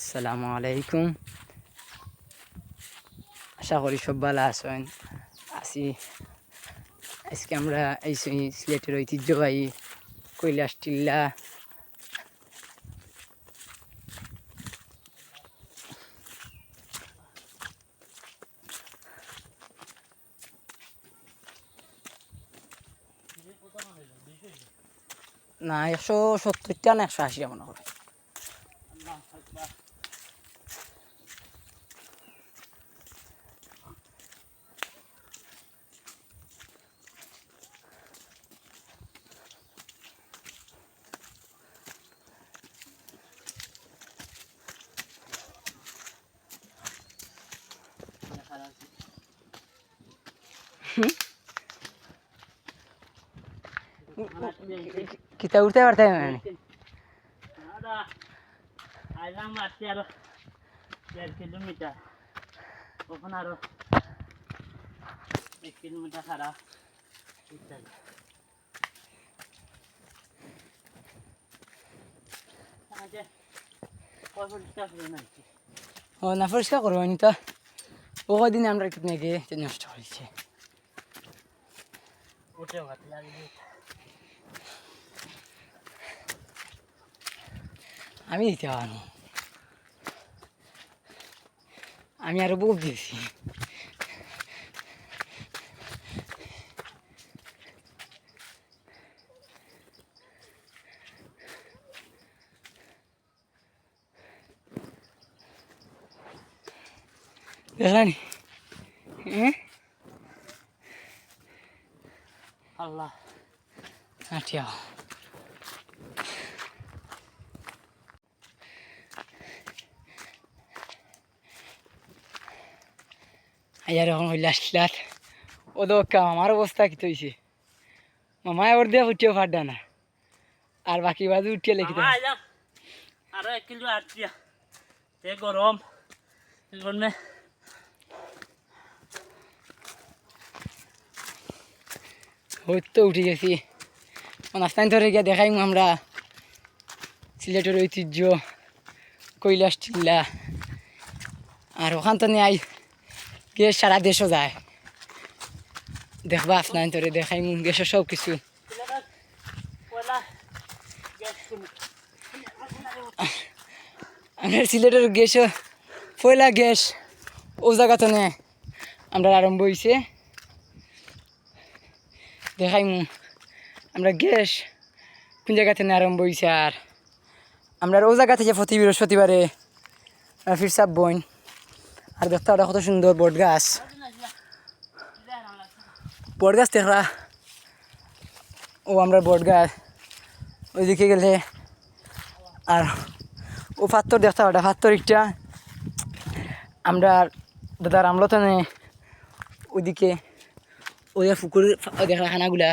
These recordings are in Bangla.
আসসালামু আলাইকুম। আশা করি সব ভালো আছেন। আছি, আজকে আমরা এই সিলেটের ঐতিহ্যবাহী কৈলাস টিল্লা। না, একশো সত্তরটা না একশো আশিটা মনে হয়। কিতা উঠতে পারতে না দাদা আইলাম মারছি আরও দেড় কিলোমিটার কখন আরও এক কিলোমিটার খারাপ ও না পরিষ্কার করব নি তো ও দিন আমরা একটু গিয়ে নষ্ট লাগবে আমি দিতে পারি আমি আরও বুক দিয়েছি দেখলানি হ্যাঁ আল্লাহ আচ্ছা আয়ার এখন হইলে আসলার ও তো কাম আমার অবস্থা কি হয়েছে মামায় ওর দিয়ে ফুটিয়ে ফাড্ডা না আর বাকি বাজু উঠিয়ে লিখি আরও এক কিলো আটটিয়া তে গরম ওই তো উঠে গেছি। নাস্তান ধরে গিয়ে দেখাই আমরা। সিলেটের ঐতিহ্য, কৈলাস টিল্লা আর ওখান তো নেই গিয়ে সারা দেশও যায়। দেখবা আসনান ধরে দেখাই গেছে সব কিছু। আমরা সিলেটের গ্যাস পয়লা গ্যাস ও জায়গাতে নে আমরা আরম্ভ হয়েছে দেখাই আমরা গ্যাস কোন জায়গা থেকে আরম্ভ হয়েছে আর? আমরা ও জায়গা থেকে প্রতি বৃহস্পতিবারে ফির সাপ বইন। আর দেখতে ওটা কত সুন্দর, বট গাছ। বট গাছ দেখরা ও, আমরা বট গাছ। ওইদিকে গেলে আর ও পাত্তর দেখতে ওটা পাত্তর একটা। আমরা দাদার আমলতনে ওইদিকে ওই পুকুর দেখা খানাগুলা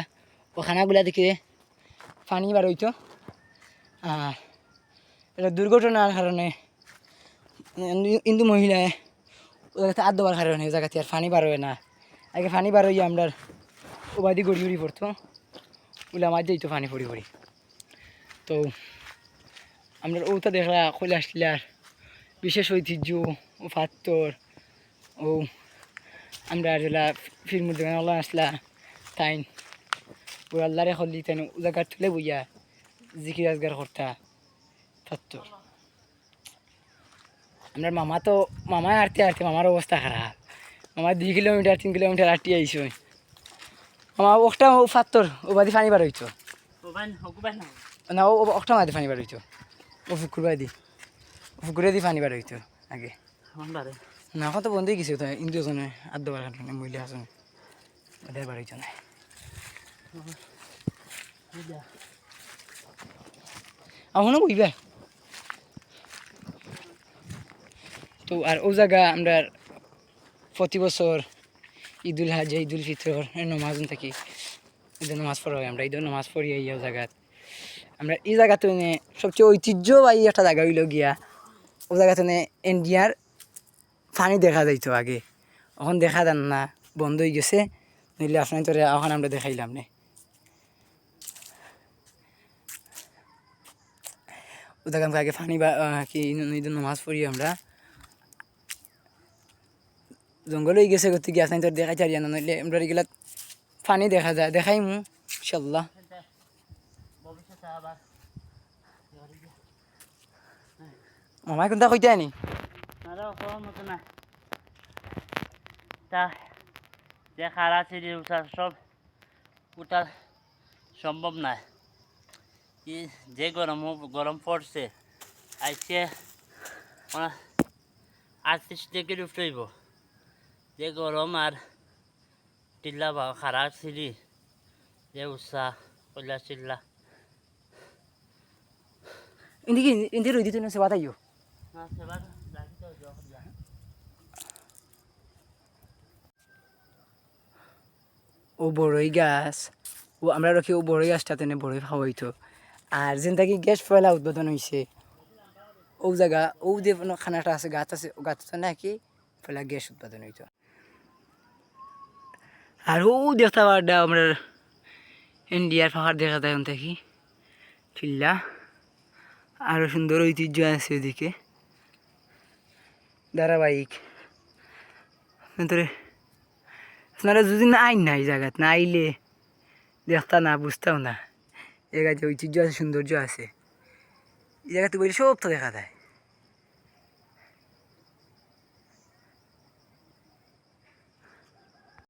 ও খানাগুলা দেখে পানি বার হইতো আর এটা দুর্ঘটনার কারণে হিন্দু মহিলায় ও জায়গাতে আদ দেওয়ার কারণে ওই জায়গাতে আর পানি বার হয় না। আগে পানি বার হইয়া আমরা ওবাদি গড়ি গড়ি পড়তো ওগুলা মাঝ যাইতো পানি পড়ি পড়ি তো আমরা ওটা দেখলা কৈলাস টিলার বিশেষ ঐতিহ্য ও পাত্তর ও আমরা যেলা ফির মধ্যে আল্লাহ আসলা তাই ও আল্লাহরে হলি তাই ও জায়গার তুলে বইয়া জিকির আজগার করতা পাত্তর আমরা মামা তো মামায় আরতে আরতে মামার অবস্থা খারাপ মামা দুই কিলোমিটার তিন কিলোমিটার আটটি আইসো মামা একটা ও পাত্তর ও বাদি পানি বার হইতো না ও ও- একটা মাদি পানি বার হইতো ও পুকুর বাদি পুকুরে দি পানি বার হইতো আগে না তো বন্ধই গেছে তো ইন্দু জনে আর দেবার কারণে মহিলা আছে ওদের বাড়ি জনে। এখনও বইবা তো আর ও জায়গা আমরা প্রতি বছর ঈদুল হাজা ঈদুল ফিতর নমাজ থাকি ঈদের নমাজ পড়া হয় আমরা ঈদের নমাজ পড়ি এই জায়গাত আমরা এই জায়গাতে সবচেয়ে ঐতিহ্যবাহী একটা জায়গা হইল গিয়া ও জায়গাতে ইন্ডিয়ার পানি দেখা যাইতো আগে। এখন দেখা যান না, বন্ধ হয়ে গেছে, নইলে আপনার তোরে এখন আমরা দেখাইলাম নে। ও জায়গা আগে পানি বা কি নামাজ পড়ি আমরা। জঙ্গল হয়ে গেছে গতি নাই তোর দেখাই চারি না, নইলে আমরা এগুলা ফানি দেখা যায় দেখাই মু ইনশাল্লাহ মামাই কোনটা কইতে আনি? না তা যে খারা সিঁড়ি উঠা সব উঠা সম্ভব না ই যে গরম গরম পড়ছে আজকে আটত্রিশ ডিগ্রি উঠইব যে গরম আর টিল্লা বা খারা সিঁড়ি যে উৎসা কইলা চিল্লা ইন্দিকে ইন্দি রই দিতে সেবা তাইও না যা ও বড়ই গাছ ও, আমরা রাখি ও বড়ই গাছটাতে নে বড়ই খাওয়াইতো। আর যেন থাকি গ্যাস ফয়লা উদ্বোধন হয়েছে ও জায়গা ও যে খানাটা আছে, গাছ আছে ও গাছটা নাকি পয়লা গ্যাস উৎপাদন হইতো। আর ও দেখতে পারডা আমরা ইন্ডিয়ার পাহাড় দেখা যায় থাকি টিল্লা আরও সুন্দর ঐতিহ্য আছে ওদিকে ধারাবাহিক। ভিতরে আপনারা যদি না আইন না এই জায়গাত না আইলে দেখতা না বুঝতাম না। এই গাছে ঐতিহ্য আছে, সৌন্দর্য আছে। এই জায়গাতে বলি সব তো দেখা যায়।